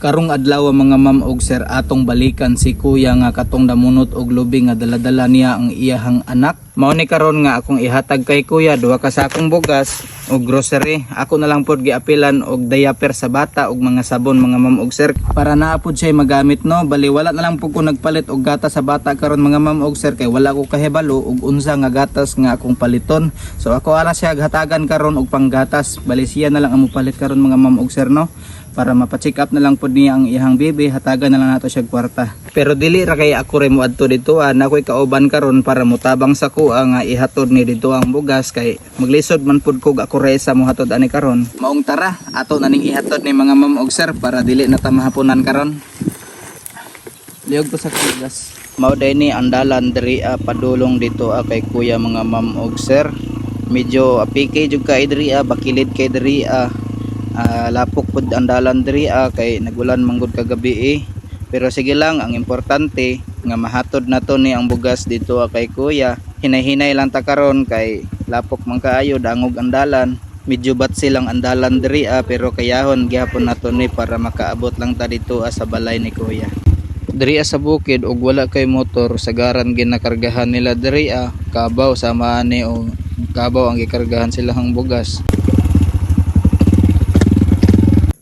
Karong adlaw mga ma'am og sir atong balikan si kuya nga katong damunot og lubi nga daladala niya ang iyahang anak. Mao ni karon nga akong ihatag kay kuya duha ka sakong bugas og grocery. Ako na lang pod giapilan og diaper sa bata og mga sabon mga ma'am og sir para naapod siya magamit no. Bali wala na lang po ko nagpalit og gatas sa bata karon mga ma'am og sir kay wala ko kahibalo og unsa nga gatas nga akong paliton. So ako ala siya hatagan karon og panggatas. Bali siya na lang ang palit karon mga ma'am og sir no para mapacheck up na lang po niya ang ihang bibi. Hatagan na lang nato siya kwarta. Pero dili ra kay ako rin mo adto dito ah. Nakoy kauban karon para mutabang sa ko nga ihatod ni dito ang bugas. Kay maglisod man pud ko ako rin sa muhatod ani karon. Maong tara ato na ning ihatod ni mga ma'am og sir para dili na ta mahaponan karon. Liog ko sa bugas mao day ni andalan diri ah, padulong dito ah, kay kuya mga ma'am og sir. Medyo apike jud kay diri ah, bakilid kay diri ah, Ah, lapok pud ang dalan diri ah, kay nagulan manggod kagabi eh. Pero sige lang, ang importante nga mahatod na to ni ang bugas dito ah, kay kuya. Hinay-hinay lang ta karon kay lapok man kaayo dangog ang dalan. Medyo bat silang andalan diri ah, pero kayahon gihapon nato ni para makaabot lang ta dito ah, sa balay ni kuya. Diri sa bukid og wala kay motor sagaran ginakargahan nila diri kabaw sama ni o kabaw ang gikargahan silang bugas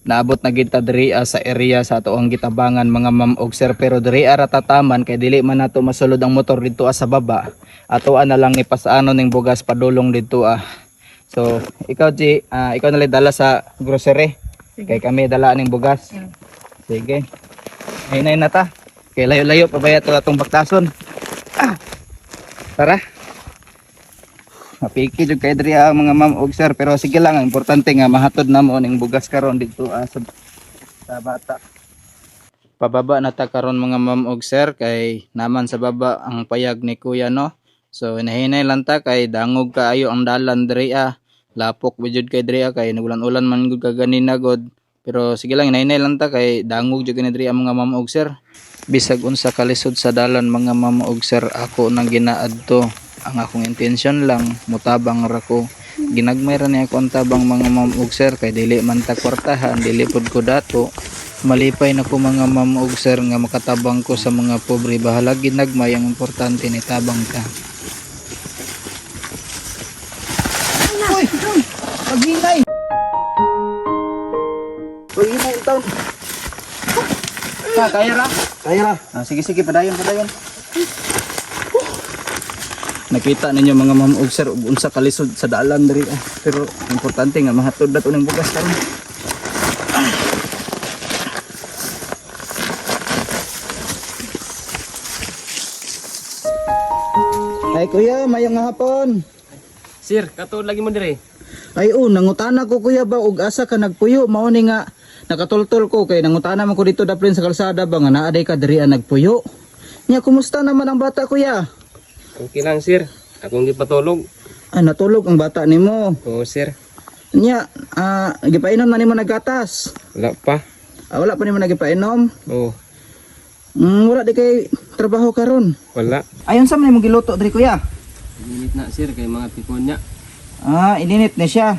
naabot na kita diri ah, sa area sa ato ang gitabangan mga ma'am og sir. Pero diri ara tataman kay dili man nato masulod ang motor dito ah, sa baba. Ato na lang ipasano ning bugas padulong dito ah. So ikaw G ah, ikaw na dala sa grocery. Kay kami dala ning bugas. Sige. Hinay na ta kay layo-layo pa ba ito atong baktason. Ah. tara Mapiki jud kay diri ang mga ma'am og sir pero sige lang ang importante nga mahatod na mo ning bugas karon dito ah, sa, sa bata. Pababa na ta karon mga ma'am og sir kay naman sa baba ang payag ni kuya no. So hinahinay lang ta kay dangog kaayo ang dalan diri ah. Lapok bijud kay diri ah, kay nagulan-ulan man gud kaganina god. Pero sige lang hinahinay lang ta kay dangog jud kani diri mga ma'am og sir. Bisag unsa kalisod sa dalan mga ma'am og sir ako nang ginaadto ang akong intention lang mutabang ra ko ginagmay ra ni ako ang tabang mga ma'am ug sir kay dili man ta kwartahan dili pud ko dato malipay na ko mga ma'am ug sir nga makatabang ko sa mga pobre bahala ginagmay ang importante ni tabang ka Uy, uy, paghinay. Paghinay taon. Ah, kaya ra? Kaya ra. Ah, sige, sige, padayon, padayon. Nakita ninyo mga ma'am og sir ug unsa kalisod sa dalan diri ah. Pero importante nga mahatod na to ng bugas karon. Ay kuya, mayong hapon. Sir, katod lagi mo dire. Ay oh, nangutana ko kuya ba og asa ka nagpuyo mao ni nga nakatultol ko kay nangutana man ko dito daplin sa kalsada ba nga naa ka diri ang nagpuyo. Nya kumusta naman ang bata kuya? Okay lang, sir. Akong gipatulog. Ah, natulog ang bata nimo. Oo, sir. Nya, ah, gipainom na nimo nagatas. Wala pa. Ah, wala pa nimo nagipainom. Oo, Mm, wala di kay trabaho karon. wala. Ayon sa man mo giluto diri kuya. Minit na, sir, kay mga tipon niya. Ah, ininit na siya.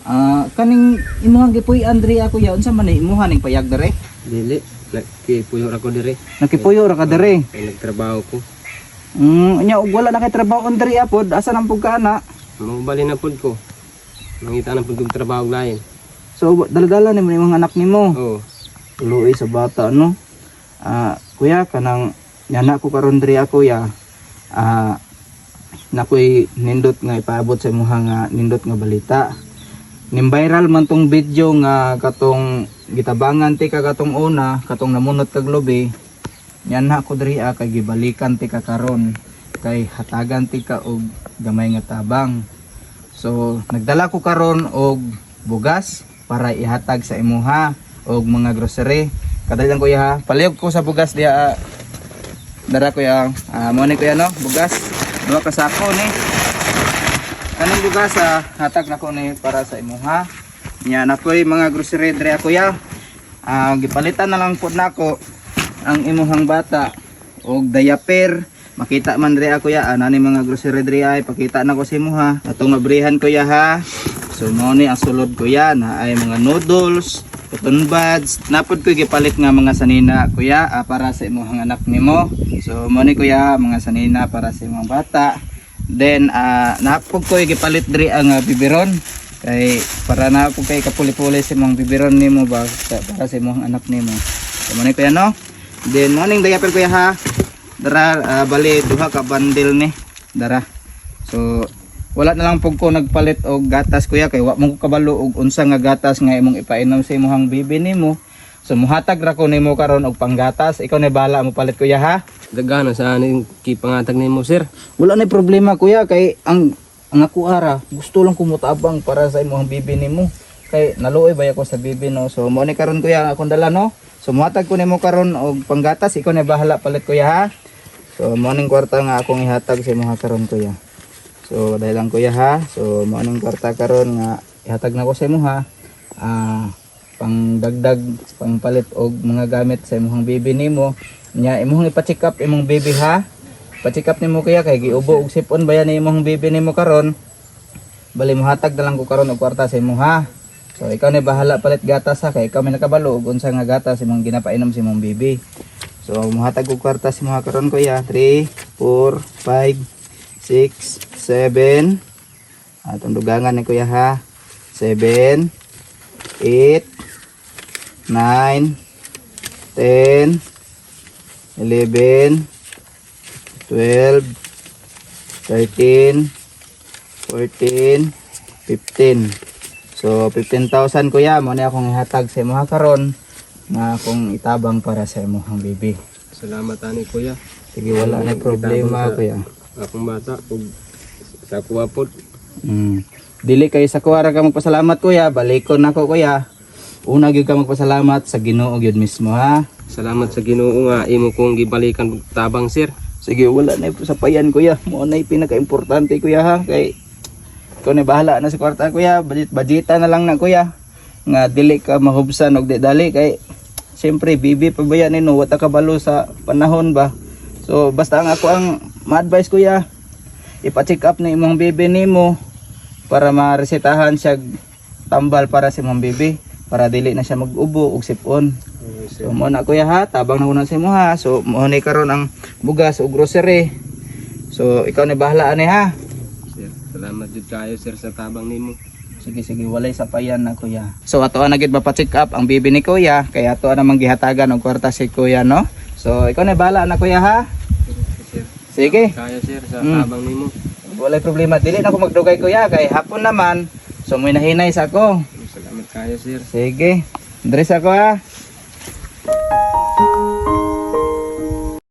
Ah, kaning imuhang gipuy-an diri ako ya unsa man ni imuha ning payag diri? Dili. Nagkipuyo ako dire. Nakipuyo ra ka diri. Kay nagtrabaho ko. Mm, nya ug wala na kay trabaho on diri apod, asa nang pugkana? Mabali na pud ko. Mangita na pud kong trabaho og lain. So daladala ni mo mga anak nimo. Oo. Luoy sa bata no. Ah, kuya kanang yana ko karon diri ako ya. Ah, nakoy nindot nga ipaabot sa imuha nga nindot nga balita. Nim viral man tong video nga katong gitabangan ti ka katong una, katong namunot kag lobi. Yan na ako diri ah, kay gibalikan ti ka karon kay hatagan ti ka og gamay nga tabang. So nagdala ko karon og bugas para ihatag sa imuha og mga grocery. Kadayang kuya ha. Palihog ko sa bugas diha. ah. Dara kuya. Ah, mo ni kuya no, bugas. Duha ka sako ni. Kaning bugas ah, hatag na ko ni para sa imuha. Nya na koy mga grocery diri kuya. Ah, gipalitan na lang pud nako ang imuhang bata og diaper makita man diri ako ya anani mga grocery diri ay pakita na ko sa imo ha atong mabrihan ko ya ha so mo ni ang sulod ko ya na ay mga noodles cotton buds. Napod ko gipalit nga mga sanina kuya ah, para sa imong anak nimo. So mo ni kuya mga sanina para sa imong bata. Then ah napod ko gipalit diri ang ah, biberon kay para na po kay kapuli-puli sa imong biberon nimo ba para sa imong anak nimo. So mo ni kuya no. Then morning diaper kuya ha. Dara ah, bali duha ka bundle ni. Dara. So wala na lang pug ko nagpalit og gatas kuya kay wa mo ko kabalo og unsa nga gatas nga imong ipainom sa imong bibi nimo. So muhatag ra ko nimo karon og panggatas. Ikaw na bala mo palit kuya ha. Dagana sa aning kipangatag nimo sir. Wala na problema kuya kay ang ang ako ara gusto lang kumutabang para sa imong bibi nimo. Kay naluoy ba ako sa bibi no. So mo ni karon kuya akong dala no. So muhatag ko nimo karon og panggatas ikaw na bahala palit kuya ha. So morning kwarta nga akong ihatag sa imong karon kuya. So dahil lang kuya ha. So morning kwarta karon nga ihatag na ko sa imo ha. Ah pang dagdag pang palit og mga gamit sa imong bibi nimo. Nya imong ipa-check up imong bibi ha. Pa-check up nimo kaya kay giubo og sipon ba yan imong bibi nimo karon. Bali mo hatag na lang ko karon og kwarta sa imo ha. So ikaw ni bahala palit gatas ha kay ikaw may nakabalo og unsa nga gatas imong ginapainom sa imong bibi. So muhatag og kwarta sa mga karon kuya 3 4 5 6 7 Atong dugangan ni kuya ha. 7 8 9 10 11 12 13 14 15 So 15,000 kuya mo na akong ihatag sa imong karon na akong itabang para sa imong bibi. Salamat ani kuya. Sige wala na problema kuya. Akong bata ug sa kuwapot. Mm. Dili kay sa kuwara ka magpasalamat kuya, balikon nako kuya. Una gyud ka magpasalamat sa Ginoo gyud mismo ha. Salamat sa Ginoo nga imo kong gibalikan tabang sir. Sige, wala na sa payan kuya. Mo na pinaka-importante kuya ha. Kay ikaw na bahala na sa kwarta kuya. Budget, budgeta na lang na kuya. Nga dili ka mahubsan og di dali kay Siyempre, bibi pa ba yan no? Wata kabalo sa panahon ba? So, basta ang ako ang ma-advise kuya, ipa-check up na imong bibi nimo para ma-resetahan siya tambal para sa imong bibi para dili na siya mag-ubo og sipon. So mo na kuya ha, tabang na ko na sa imo ha. So mo ni karon ang bugas o grocery. So ikaw ni bahala ani ha. Salamat jud kayo sir sa tabang nimo. Sige sige walay sa payan na kuya. So ato na gid pa-check up ang bibi ni kuya kaya ato na manggihatagan og kwarta si kuya no. So ikaw ni bahala na kuya ha. Sir, Sige. kayo sir sa Mm. tabang nimo. Walay problema dili na ko magdugay kuya kay hapon naman. So may nahinay sa ako. Salamat kayo sir. Sige. Dress ako ha.